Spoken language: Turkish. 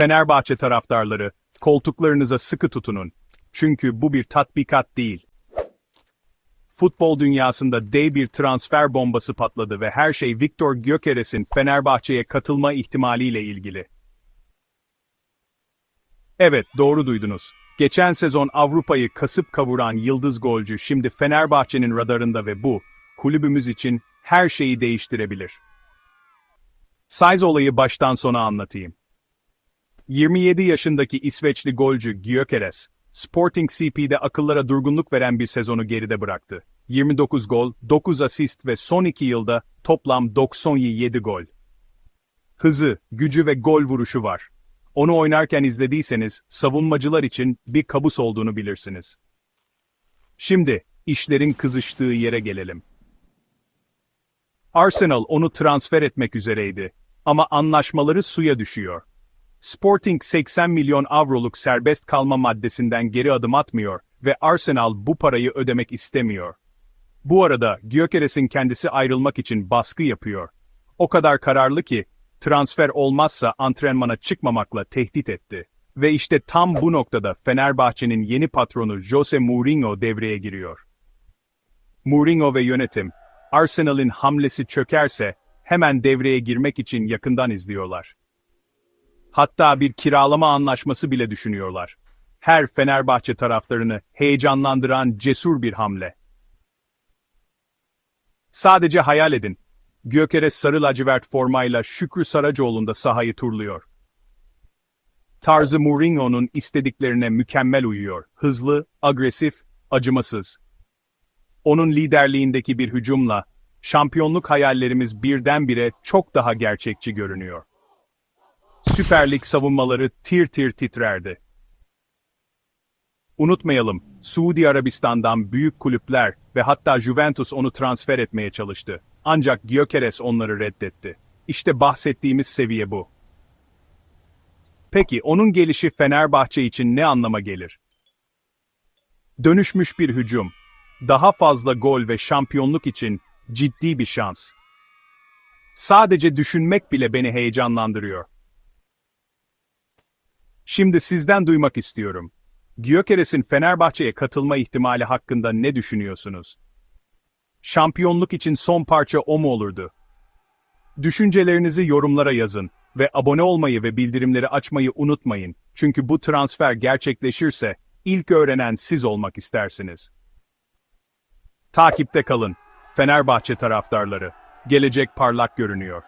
Fenerbahçe taraftarları, koltuklarınıza sıkı tutunun. Çünkü bu bir tatbikat değil. Futbol dünyasında dev bir transfer bombası patladı ve her şey Viktor Gyökeres'in Fenerbahçe'ye katılma ihtimaliyle ilgili. Evet, doğru duydunuz. Geçen sezon Avrupa'yı kasıp kavuran yıldız golcü şimdi Fenerbahçe'nin radarında ve bu, kulübümüz için her şeyi değiştirebilir. Size olayı baştan sona anlatayım. 27 yaşındaki İsveçli golcü Gyökeres, Sporting CP'de akıllara durgunluk veren bir sezonu geride bıraktı. 29 gol, 9 asist ve son 2 yılda toplam 97 gol. Hızı, gücü ve gol vuruşu var. Onu oynarken izlediyseniz, savunmacılar için bir kabus olduğunu bilirsiniz. Şimdi, işlerin kızıştığı yere gelelim. Arsenal onu transfer etmek üzereydi. Ama anlaşmaları suya düşüyor. Sporting 80 milyon avroluk serbest kalma maddesinden geri adım atmıyor ve Arsenal bu parayı ödemek istemiyor. Bu arada Gyökeres'in kendisi ayrılmak için baskı yapıyor. O kadar kararlı ki, transfer olmazsa antrenmana çıkmamakla tehdit etti. Ve işte tam bu noktada Fenerbahçe'nin yeni patronu Jose Mourinho devreye giriyor. Mourinho ve yönetim, Arsenal'in hamlesi çökerse hemen devreye girmek için yakından izliyorlar. Hatta bir kiralama anlaşması bile düşünüyorlar. Her Fenerbahçe taraftarını heyecanlandıran cesur bir hamle. Sadece hayal edin. Gökeres sarı lacivert formayla Şükrü Saracoğlu'nda sahayı turluyor. Tarzı Mourinho'nun istediklerine mükemmel uyuyor. Hızlı, agresif, acımasız. Onun liderliğindeki bir hücumla, şampiyonluk hayallerimiz birdenbire çok daha gerçekçi görünüyor. Süper Lig savunmaları tir tir titrerdi. Unutmayalım, Suudi Arabistan'dan büyük kulüpler ve hatta Juventus onu transfer etmeye çalıştı. Ancak Gyökeres onları reddetti. İşte bahsettiğimiz seviye bu. Peki onun gelişi Fenerbahçe için ne anlama gelir? Dönüşmüş bir hücum, daha fazla gol ve şampiyonluk için ciddi bir şans. Sadece düşünmek bile beni heyecanlandırıyor. Şimdi sizden duymak istiyorum. Gyökeres'in Fenerbahçe'ye katılma ihtimali hakkında ne düşünüyorsunuz? Şampiyonluk için son parça o mu olurdu? Düşüncelerinizi yorumlara yazın ve abone olmayı ve bildirimleri açmayı unutmayın. Çünkü bu transfer gerçekleşirse ilk öğrenen siz olmak istersiniz. Takipte kalın. Fenerbahçe taraftarları. Gelecek parlak görünüyor.